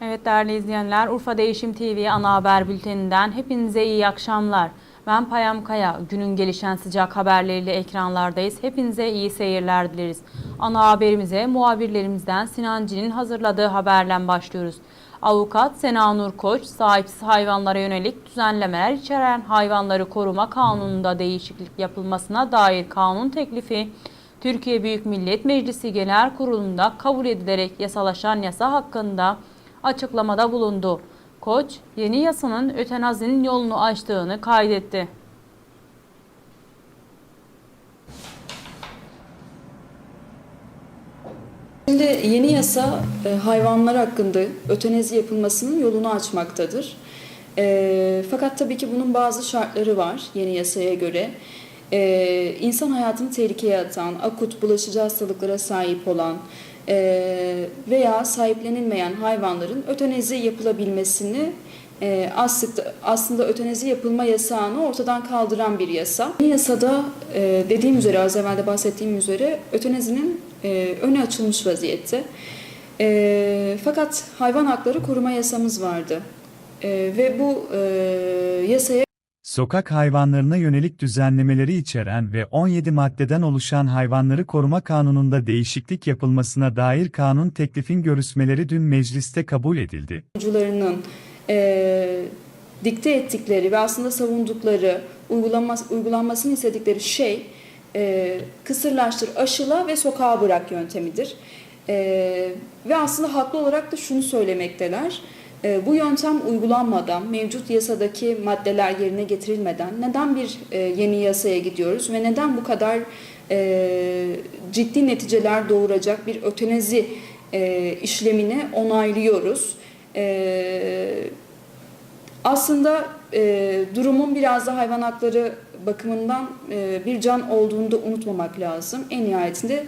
Evet değerli izleyenler, Urfa Değişim TV ana haber bülteninden hepinize iyi akşamlar. Ben Payam Kaya. Günün gelişen sıcak haberleriyle ekranlardayız. Hepinize iyi seyirler dileriz. Ana haberimize muhabirlerimizden Sinancı'nın hazırladığı haberle başlıyoruz. Avukat Sena Nur Koç, sahipsiz hayvanlara yönelik düzenlemeler içeren hayvanları koruma kanununda değişiklik yapılmasına dair kanun teklifi Türkiye Büyük Millet Meclisi Genel Kurulu'nda kabul edilerek yasalaşan yasa hakkında açıklamada bulundu. Koç, yeni yasanın ötenazinin yolunu açtığını kaydetti. Şimdi yeni yasa e, hayvanlar hakkında ötenezi yapılmasının yolunu açmaktadır. E, fakat tabii ki bunun bazı şartları var yeni yasaya göre. E, insan hayatını tehlikeye atan, akut bulaşıcı hastalıklara sahip olan veya sahiplenilmeyen hayvanların ötenezi yapılabilmesini e, aslında, ötenezi yapılma yasağını ortadan kaldıran bir yasa. Yeni yasada e, dediğim üzere az evvel de bahsettiğim üzere ötenezinin e, önü açılmış vaziyette. Fakat hayvan hakları koruma yasamız vardı. Ve bu yasaya Sokak hayvanlarına yönelik düzenlemeleri içeren ve 17 maddeden oluşan Hayvanları Koruma Kanunu'nda değişiklik yapılmasına dair kanun teklifin görüşmeleri dün mecliste kabul edildi. savunucularının e, dikte ettikleri ve aslında savundukları, uygulanmaz, uygulanmasını istedikleri şey e, kısırlaştır, aşıla ve sokağa bırak yöntemidir. E, ve aslında haklı olarak da şunu söylemekteler. E, bu yöntem uygulanmadan, mevcut yasadaki maddeler yerine getirilmeden neden bir e, yeni yasaya gidiyoruz ve neden bu kadar e, ciddi neticeler doğuracak bir ötenezi e, işlemini onaylıyoruz? Aslında durumun biraz da hayvan hakları bakımından bir can olduğunu da unutmamak lazım. En nihayetinde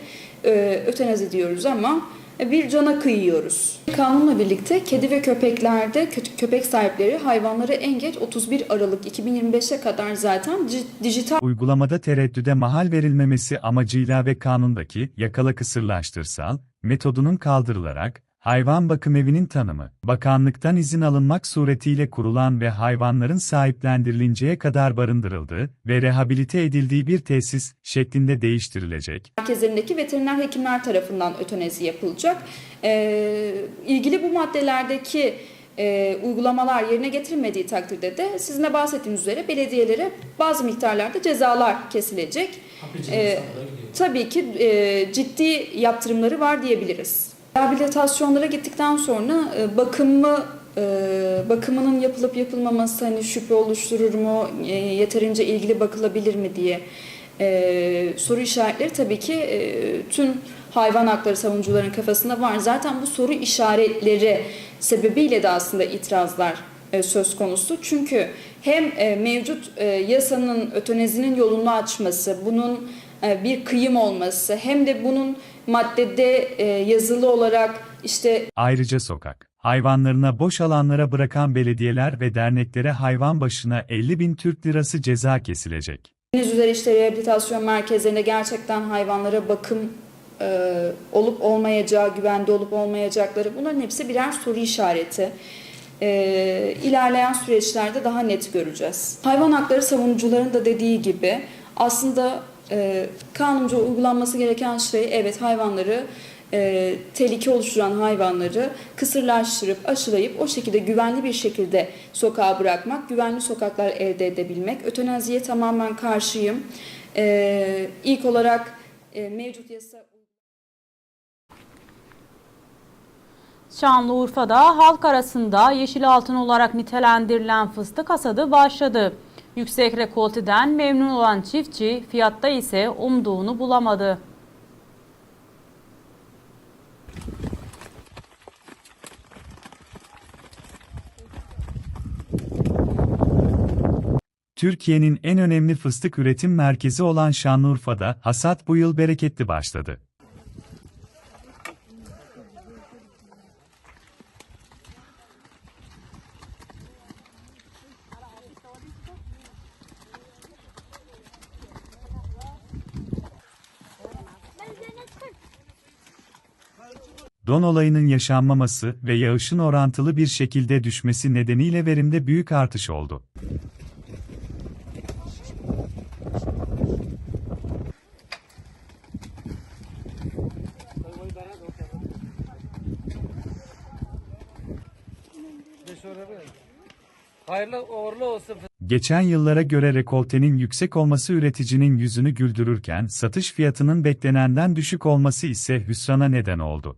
ötenazi diyoruz ama bir cana kıyıyoruz. Kanunla birlikte kedi ve köpeklerde kö- köpek sahipleri hayvanları en geç 31 Aralık 2025'e kadar zaten dijital Uygulamada tereddüde mahal verilmemesi amacıyla ve kanundaki yakala kısırlaştırsal metodunun kaldırılarak hayvan bakım evinin tanımı, bakanlıktan izin alınmak suretiyle kurulan ve hayvanların sahiplendirilinceye kadar barındırıldığı ve rehabilite edildiği bir tesis şeklinde değiştirilecek. merkezlerindeki veteriner hekimler tarafından ötenezi yapılacak. Ee, ilgili bu maddelerdeki e, uygulamalar yerine getirilmediği takdirde de sizin de bahsettiğiniz üzere belediyelere bazı miktarlarda cezalar kesilecek. Ee, tabii ki e, ciddi yaptırımları var diyebiliriz. Rehabilitasyonlara gittikten sonra e, bakımı e, bakımının yapılıp yapılmaması hani şüphe oluşturur mu, e, yeterince ilgili bakılabilir mi diye soru işaretleri tabii ki tüm hayvan hakları savunucuların kafasında var. Zaten bu soru işaretleri sebebiyle de aslında itirazlar söz konusu. Çünkü hem mevcut yasanın ötenezinin yolunu açması, bunun bir kıyım olması hem de bunun maddede e, yazılı olarak işte Ayrıca sokak hayvanlarına boş alanlara bırakan belediyeler ve derneklere hayvan başına 50 bin Türk lirası ceza kesilecek. Deniz üzeri işte rehabilitasyon merkezlerinde gerçekten hayvanlara bakım e, olup olmayacağı, güvende olup olmayacakları bunların hepsi birer soru işareti. E, ilerleyen süreçlerde daha net göreceğiz. Hayvan hakları savunucuların da dediği gibi aslında e, kanunca uygulanması gereken şey evet hayvanları e, tehlike oluşturan hayvanları kısırlaştırıp aşılayıp o şekilde güvenli bir şekilde sokağa bırakmak, güvenli sokaklar elde edebilmek. Ötenaziye tamamen karşıyım. E, ilk olarak e, mevcut yasa Şanlıurfa'da halk arasında yeşil altın olarak nitelendirilen fıstık hasadı başladı. Yüksek rekolteden memnun olan çiftçi fiyatta ise umduğunu bulamadı. Türkiye'nin en önemli fıstık üretim merkezi olan Şanlıurfa'da hasat bu yıl bereketli başladı. Don olayının yaşanmaması ve yağışın orantılı bir şekilde düşmesi nedeniyle verimde büyük artış oldu. Hayırlı uğurlu olsun. Geçen yıllara göre rekoltenin yüksek olması üreticinin yüzünü güldürürken satış fiyatının beklenenden düşük olması ise hüsrana neden oldu.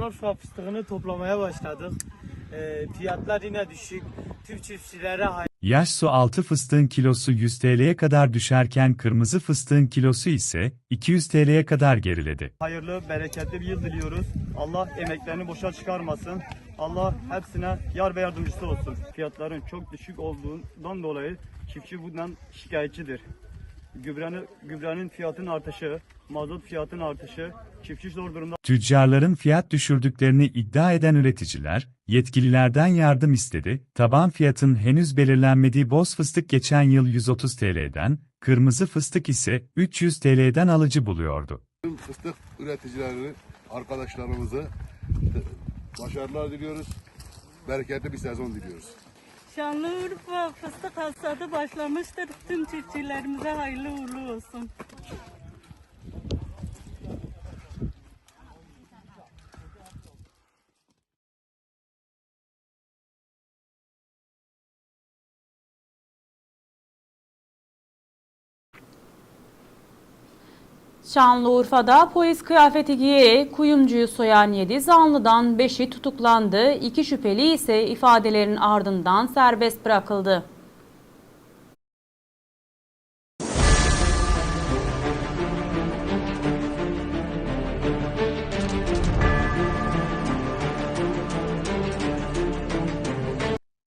Şanlıurfa fıstığını toplamaya başladık. Ee, fiyatlar yine düşük. Tüm çiftçilere Yaş su altı fıstığın kilosu 100 TL'ye kadar düşerken kırmızı fıstığın kilosu ise 200 TL'ye kadar geriledi. hayırlı, bereketli bir yıl diliyoruz. Allah emeklerini boşa çıkarmasın. Allah hepsine yar ve yardımcısı olsun. Fiyatların çok düşük olduğundan dolayı çiftçi bundan şikayetçidir. Gübrenin, gübrenin fiyatının artışı, mazot fiyatının artışı, çiftçi zor durumda Tüccarların fiyat düşürdüklerini iddia eden üreticiler, yetkililerden yardım istedi. Taban fiyatın henüz belirlenmediği boz fıstık geçen yıl 130 TL'den, kırmızı fıstık ise 300 TL'den alıcı buluyordu. Tüm fıstık üreticilerini, arkadaşlarımızı başarılar diliyoruz. Bereketli bir sezon diliyoruz. Şanlıurfa fıstık hasadı başlamıştır. Tüm çiftçilerimize hayırlı uğurlu olsun. Şanlıurfa'da polis kıyafeti giyerek kuyumcuyu soyan 7 zanlıdan 5'i tutuklandı. 2 şüpheli ise ifadelerin ardından serbest bırakıldı.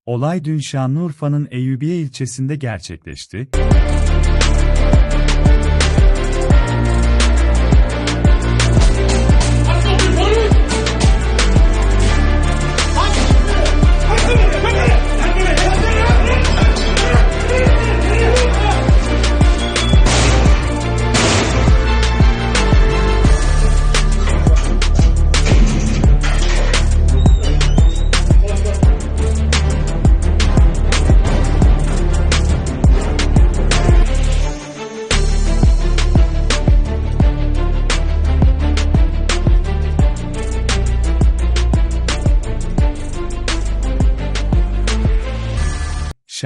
Olay dün Şanlıurfa'nın Eyyubiye ilçesinde gerçekleşti.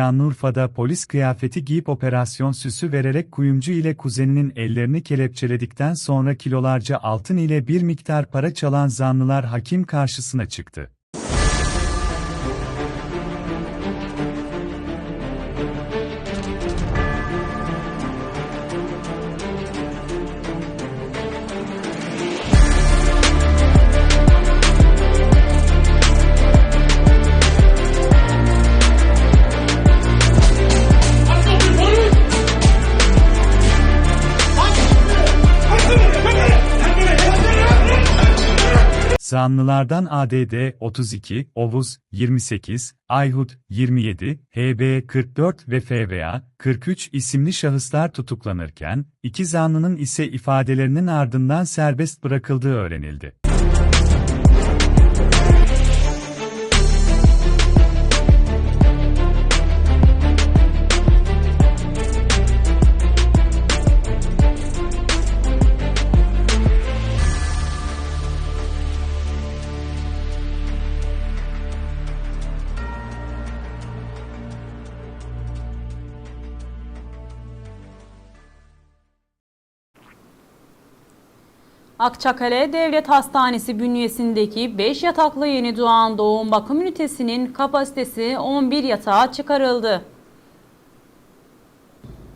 Şanlıurfa'da polis kıyafeti giyip operasyon süsü vererek kuyumcu ile kuzeninin ellerini kelepçeledikten sonra kilolarca altın ile bir miktar para çalan zanlılar hakim karşısına çıktı. Zanlılardan ADD 32, Ovuz 28, Ayhut 27, HB 44 ve FVA 43 isimli şahıslar tutuklanırken, iki zanlının ise ifadelerinin ardından serbest bırakıldığı öğrenildi. Akçakale Devlet Hastanesi bünyesindeki 5 yataklı yeni doğan doğum bakım ünitesinin kapasitesi 11 yatağa çıkarıldı.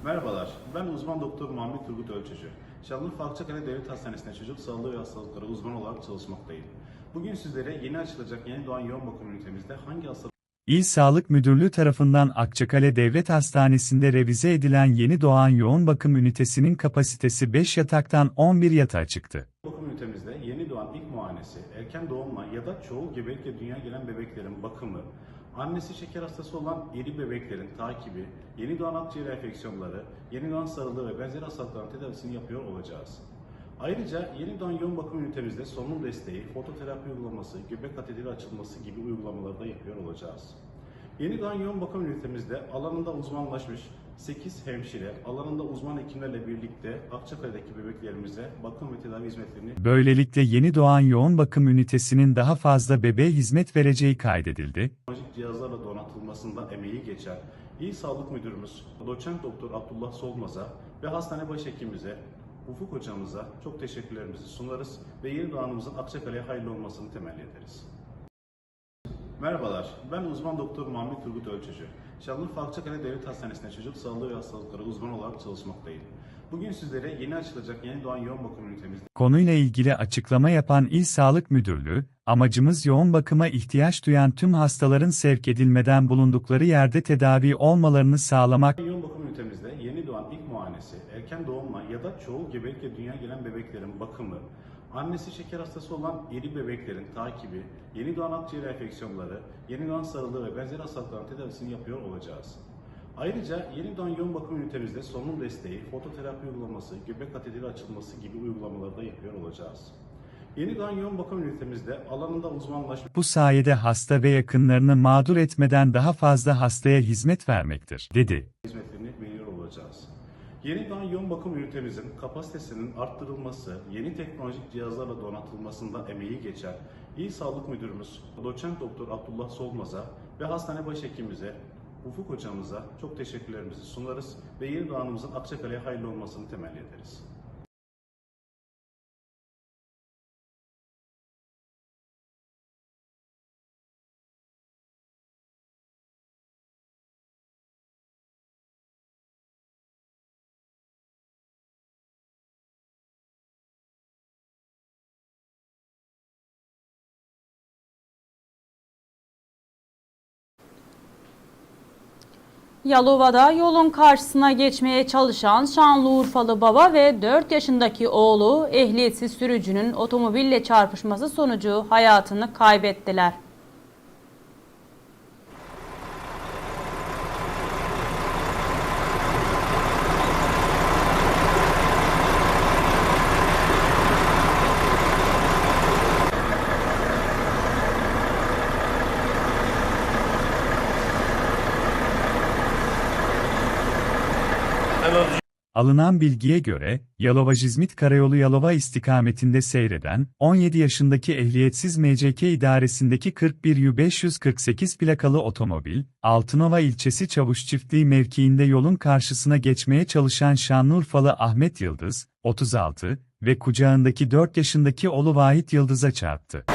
Merhabalar, ben uzman doktor Muhammed Turgut Ölçücü. Şanlıurfa Akçakale Devlet Hastanesi'nde çocuk sağlığı ve hastalıkları uzmanı olarak çalışmaktayım. Bugün sizlere yeni açılacak yeni doğan yoğun bakım ünitemizde hangi hastalık İl Sağlık Müdürlüğü tarafından Akçakale Devlet Hastanesi'nde revize edilen yeni doğan yoğun bakım ünitesinin kapasitesi 5 yataktan 11 yatağa çıktı. bakım ünitemizde yeni doğan ilk muayene muayenesi, erken doğumla ya da çoğul gebelikle dünyaya gelen bebeklerin bakımı, annesi şeker hastası olan iri bebeklerin takibi, yeni doğan akciğer enfeksiyonları, yeni doğan sarılığı ve benzeri hastalıkların tedavisini yapıyor olacağız. Ayrıca yeni doğan yoğun bakım ünitemizde solunum desteği, fototerapi uygulaması, göbek kateteri açılması gibi uygulamaları da yapıyor olacağız. Yeni doğan yoğun bakım ünitemizde alanında uzmanlaşmış 8 hemşire, alanında uzman hekimlerle birlikte Akçakale'deki bebeklerimize bakım ve tedavi hizmetlerini Böylelikle yeni doğan yoğun bakım ünitesinin daha fazla bebeğe hizmet vereceği kaydedildi. teknolojik cihazlarla donatılmasında emeği geçen İl Sağlık Müdürümüz Doçent Doktor Abdullah Solmaz'a ve hastane başhekimimize Ufuk hocamıza çok teşekkürlerimizi sunarız ve yeni doğanımızın Akçakale'ye hayırlı olmasını temenni ederiz. Merhabalar, ben uzman doktor Muhammed Turgut Ölçücü. Şanlıurfa Akçakale Devlet Hastanesi'nde çocuk sağlığı ve hastalıkları uzmanı olarak çalışmaktayım. Bugün sizlere yeni açılacak yeni doğan yoğun bakım ünitemizde Konuyla ilgili açıklama yapan İl Sağlık Müdürlüğü, amacımız yoğun bakıma ihtiyaç duyan tüm hastaların sevk edilmeden bulundukları yerde tedavi olmalarını sağlamak Yoğun bakım ünitemizde yeni doğan ilk muayenesi, erken doğumla ya da çoğul gebelikle dünyaya gelen bebeklerin bakımı, annesi şeker hastası olan iri bebeklerin takibi, yeni doğan akciğer enfeksiyonları, yeni doğan sarılığı ve benzeri hastalıkların tedavisini yapıyor olacağız. Ayrıca yeni doğan yoğun bakım ünitemizde solunum desteği, fototerapi uygulaması, göbek kateteri açılması gibi uygulamaları da yapıyor olacağız. Yeni doğan yoğun bakım ünitemizde alanında uzmanlaşmış bu sayede hasta ve yakınlarını mağdur etmeden daha fazla hastaya hizmet vermektir, dedi. hizmetlerini veriyor olacağız. Yeni doğan yoğun bakım ünitemizin kapasitesinin arttırılması, yeni teknolojik cihazlarla donatılmasında emeği geçen İl Sağlık Müdürümüz Doçent Doktor Abdullah Solmaz'a ve hastane başhekimimize Ufuk hocamıza çok teşekkürlerimizi sunarız ve yeni doğanımızın Akçakale'ye hayırlı olmasını temenni ederiz. Yalova'da yolun karşısına geçmeye çalışan Şanlıurfalı baba ve 4 yaşındaki oğlu ehliyetsiz sürücünün otomobille çarpışması sonucu hayatını kaybettiler. Alınan bilgiye göre, Yalova-Cizmit Karayolu Yalova istikametinde seyreden, 17 yaşındaki ehliyetsiz MCK idaresindeki 41 plakalı otomobil, Altınova ilçesi Çavuş Çiftliği mevkiinde yolun karşısına geçmeye çalışan Şanlıurfalı Ahmet Yıldız, 36 ve kucağındaki 4 yaşındaki oğlu Vahit Yıldız'a çarptı.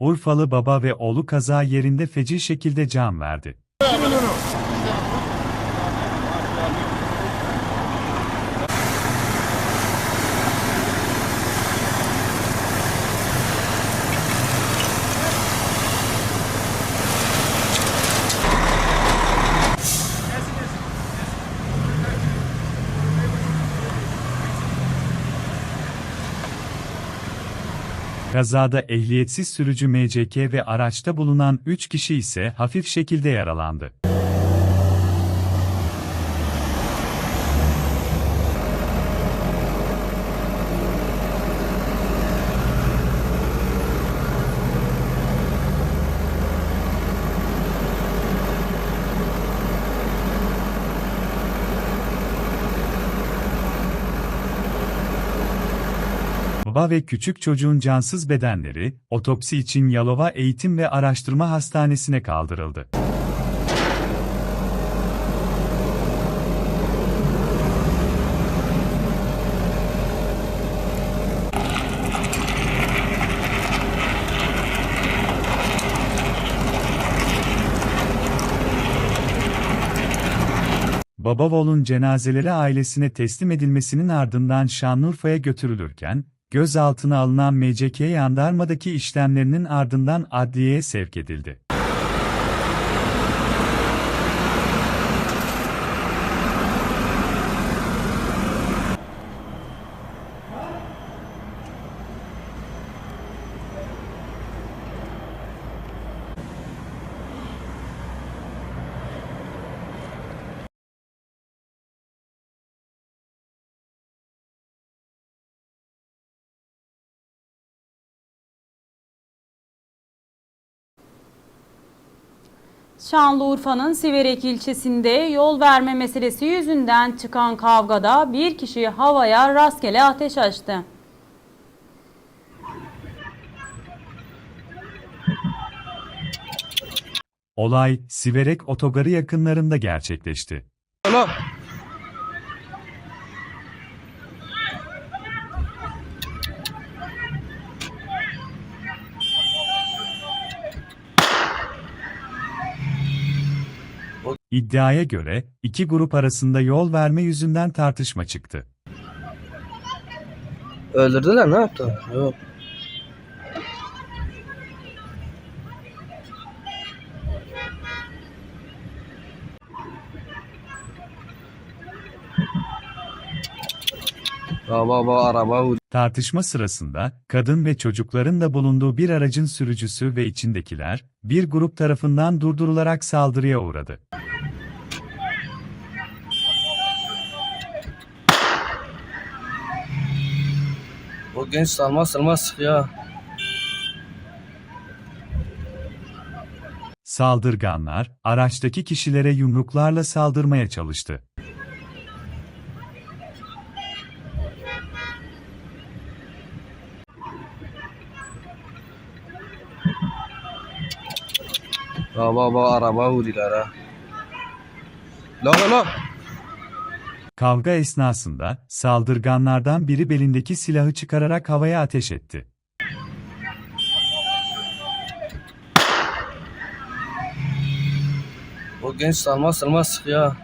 Urfalı baba ve oğlu kaza yerinde feci şekilde can verdi. Kazada ehliyetsiz sürücü MCK ve araçta bulunan 3 kişi ise hafif şekilde yaralandı. baba ve küçük çocuğun cansız bedenleri, otopsi için Yalova Eğitim ve Araştırma Hastanesi'ne kaldırıldı. Babavol'un cenazelere ailesine teslim edilmesinin ardından Şanlıurfa'ya götürülürken, gözaltına alınan MCK Yandarma'daki işlemlerinin ardından adliyeye sevk edildi. Şanlıurfa'nın Siverek ilçesinde yol verme meselesi yüzünden çıkan kavgada bir kişi havaya rastgele ateş açtı. Olay, Siverek otogarı yakınlarında gerçekleşti. İddiaya göre, iki grup arasında yol verme yüzünden tartışma çıktı. Öldürdüler ne yaptı? Yok. Baba baba araba. Tartışma sırasında, kadın ve çocukların da bulunduğu bir aracın sürücüsü ve içindekiler, bir grup tarafından durdurularak saldırıya uğradı. Genç salma salma sıkıyor. Saldırganlar, araçtaki kişilere yumruklarla saldırmaya çalıştı. Baba baba araba vurdular ha. La la la. Kavga esnasında, saldırganlardan biri belindeki silahı çıkararak havaya ateş etti. O genç salma salma sıkıyor.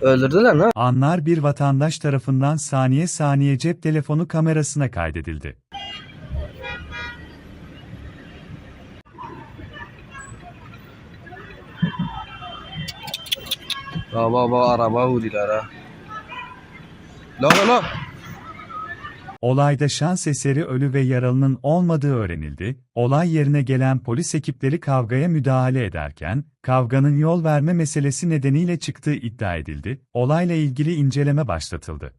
Öldürdüler ne? Anlar bir vatandaş tarafından saniye saniye cep telefonu kamerasına kaydedildi. Baba baba araba vurdular ha. La la la. Olayda şans eseri ölü ve yaralının olmadığı öğrenildi. Olay yerine gelen polis ekipleri kavgaya müdahale ederken, kavganın yol verme meselesi nedeniyle çıktığı iddia edildi. Olayla ilgili inceleme başlatıldı.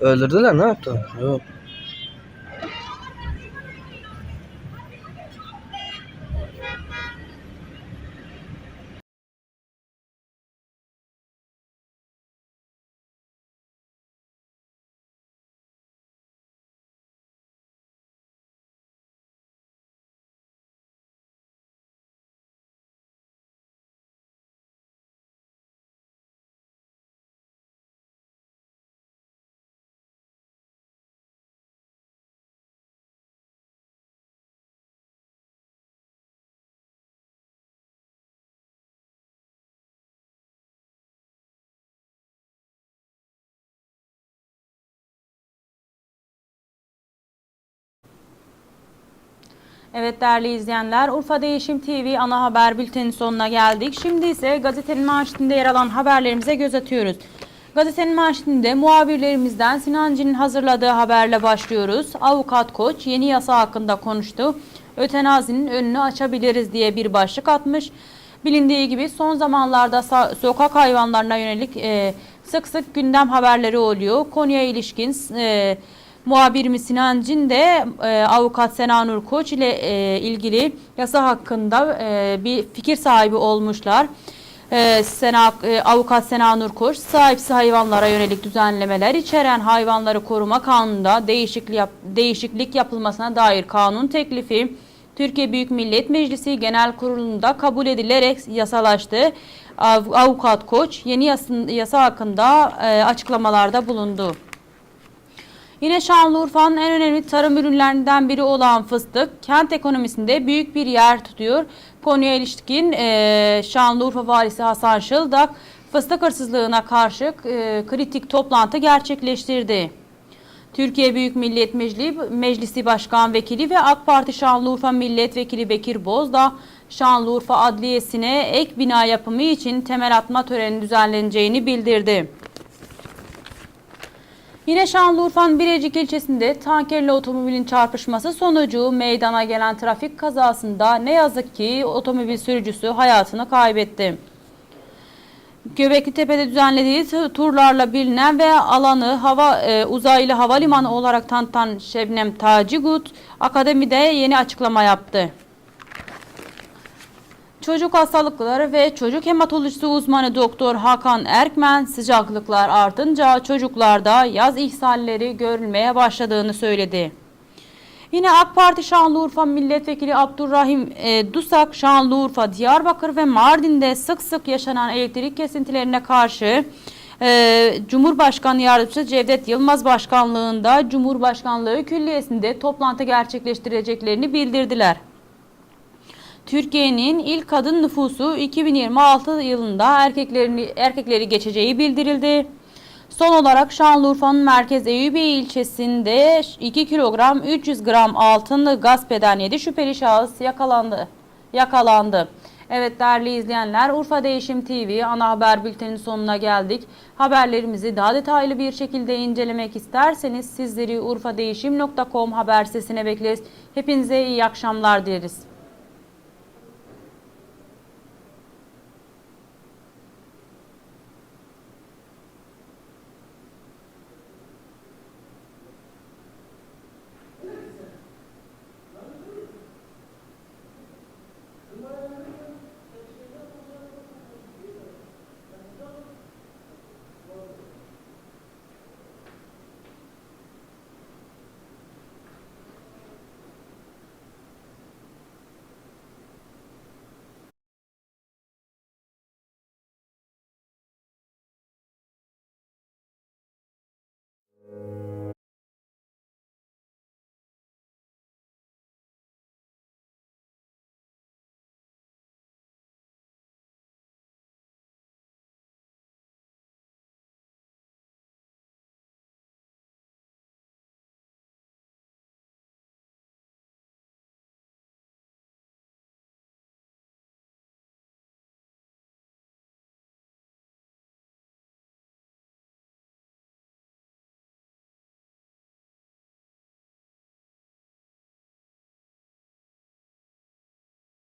Öldürdüler ne yaptı? Yok. Evet değerli izleyenler, Urfa Değişim TV ana haber bültenin sonuna geldik. Şimdi ise gazetenin manşetinde yer alan haberlerimize göz atıyoruz. Gazetenin manşetinde muhabirlerimizden Sinancı'nın hazırladığı haberle başlıyoruz. Avukat Koç yeni yasa hakkında konuştu. Ötenazinin önünü açabiliriz diye bir başlık atmış. Bilindiği gibi son zamanlarda sokak hayvanlarına yönelik e, sık sık gündem haberleri oluyor. Konuya ilişkin e, muhabirimiz Sinan Cin de e, avukat Sena Nur Koç ile e, ilgili yasa hakkında e, bir fikir sahibi olmuşlar. E, Sena, e, avukat Sena Nur Koç sahipsiz hayvanlara yönelik düzenlemeler içeren hayvanları koruma kanununda değişiklik, yap, değişiklik yapılmasına dair kanun teklifi Türkiye Büyük Millet Meclisi Genel Kurulu'nda kabul edilerek yasalaştı. Av- Avukat Koç yeni yasa, yasa hakkında e, açıklamalarda bulundu. Yine Şanlıurfa'nın en önemli tarım ürünlerinden biri olan fıstık kent ekonomisinde büyük bir yer tutuyor. Konuya ilişkin e, Şanlıurfa Valisi Hasan Şıldak fıstık hırsızlığına karşı e, kritik toplantı gerçekleştirdi. Türkiye Büyük Millet Meclisi, Meclisi Başkan Vekili ve AK Parti Şanlıurfa Milletvekili Bekir Bozdağ, Şanlıurfa Adliyesi'ne ek bina yapımı için temel atma töreni düzenleneceğini bildirdi. Yine Şanlıurfa'nın Birecik ilçesinde tankerle otomobilin çarpışması sonucu meydana gelen trafik kazasında ne yazık ki otomobil sürücüsü hayatını kaybetti. Göbekli Tepe'de düzenlediği tu- turlarla bilinen ve alanı hava e, uzaylı havalimanı olarak tanıtan Şebnem Tacigut akademide yeni açıklama yaptı. Çocuk hastalıkları ve çocuk hematolojisi uzmanı Doktor Hakan Erkmen sıcaklıklar artınca çocuklarda yaz ihsalleri görülmeye başladığını söyledi. Yine AK Parti Şanlıurfa Milletvekili Abdurrahim e, Dusak, Şanlıurfa, Diyarbakır ve Mardin'de sık sık yaşanan elektrik kesintilerine karşı e, Cumhurbaşkanı Yardımcısı Cevdet Yılmaz Başkanlığında Cumhurbaşkanlığı Külliyesi'nde toplantı gerçekleştireceklerini bildirdiler. Türkiye'nin ilk kadın nüfusu 2026 yılında erkeklerini, erkekleri geçeceği bildirildi. Son olarak Şanlıurfa'nın Merkez Eyüpiye ilçesinde 2 kilogram 300 gram altın gasp eden 7 şüpheli şahıs yakalandı. Yakalandı. Evet değerli izleyenler Urfa Değişim TV ana haber bülteninin sonuna geldik. Haberlerimizi daha detaylı bir şekilde incelemek isterseniz sizleri urfadeğişim.com haber sitesine bekleriz. Hepinize iyi akşamlar dileriz.